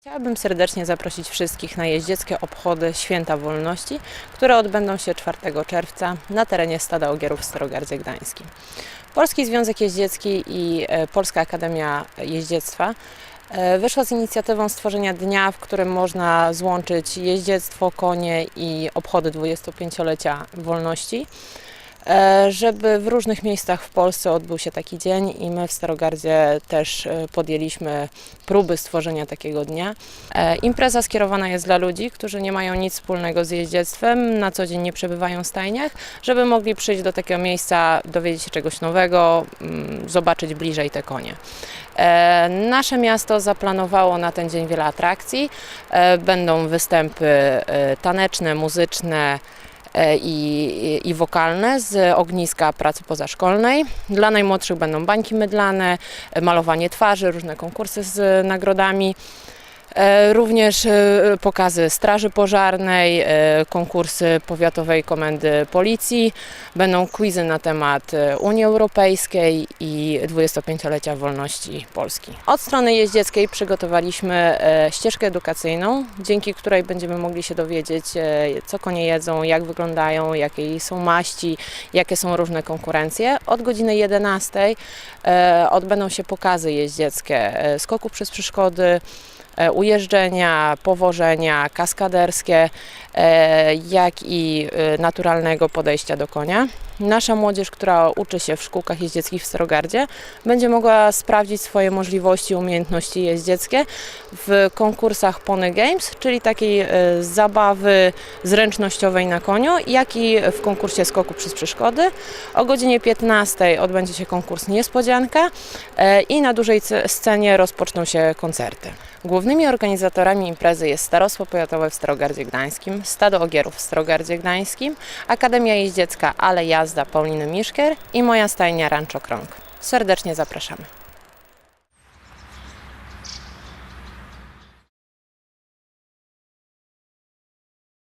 Chciałabym serdecznie zaprosić wszystkich na jeździeckie obchody Święta Wolności, które odbędą się 4 czerwca na terenie Stada Ogierów w Starogardzie Gdańskim. Polski Związek Jeździecki i e, Polska Akademia Jeździectwa e, wyszła z inicjatywą stworzenia dnia, w którym można złączyć jeździectwo, konie i obchody 25-lecia wolności żeby w różnych miejscach w Polsce odbył się taki dzień i my w Starogardzie też e, podjęliśmy próby stworzenia takiego dnia. E, Impreza skierowana jest dla ludzi, którzy nie mają nic wspólnego z jeździectwem, na co dzień nie przebywają w stajniach, żeby mogli przyjść do takiego miejsca, dowiedzieć się czegoś nowego, mm, zobaczyć bliżej te konie. E, Nasze miasto zaplanowało na ten dzień wiele atrakcji. E, Będą występy e, taneczne, muzyczne, e, i, i wokalne z ogniska pracy pozaszkolnej. Dla najmłodszych będą bańki mydlane, e, malowanie twarzy, różne konkursy z nagrodami. E, Również e, pokazy Straży Pożarnej, e, konkursy Powiatowej Komendy Policji, będą quizy na temat Unii Europejskiej i 25-lecia wolności Polski. Od strony jeździeckiej przygotowaliśmy ścieżkę edukacyjną, dzięki której będziemy mogli się dowiedzieć, co konie jedzą, jak wyglądają, jakie są maści, jakie są różne konkurencje. Od godziny 11 e, odbędą się pokazy jeździeckie, skoku przez przeszkody, ujeżdżenia, powożenia, kaskaderskie, e, jak i e, naturalnego podejścia do konia. Nasza młodzież, która uczy się w szkółkach jeździeckich w Starogardzie, będzie mogła sprawdzić swoje możliwości, umiejętności jeździeckie w konkursach Pony Games, czyli takiej e, zabawy zręcznościowej na koniu, jak i w konkursie skoku przez przeszkody. O godzinie 15 odbędzie się konkurs Niespodzianka e, i na dużej ce- scenie rozpoczną się koncerty. Głównymi organizatorami imprezy jest Starostwo Powiatowe w Starogardzie Gdańskim, Stado Ogierów w Starogardzie Gdańskim, Akademia Jeździecka Ale Jazda Pauliny Miszkier i moja stajnia Rancho Krąg. Serdecznie zapraszamy.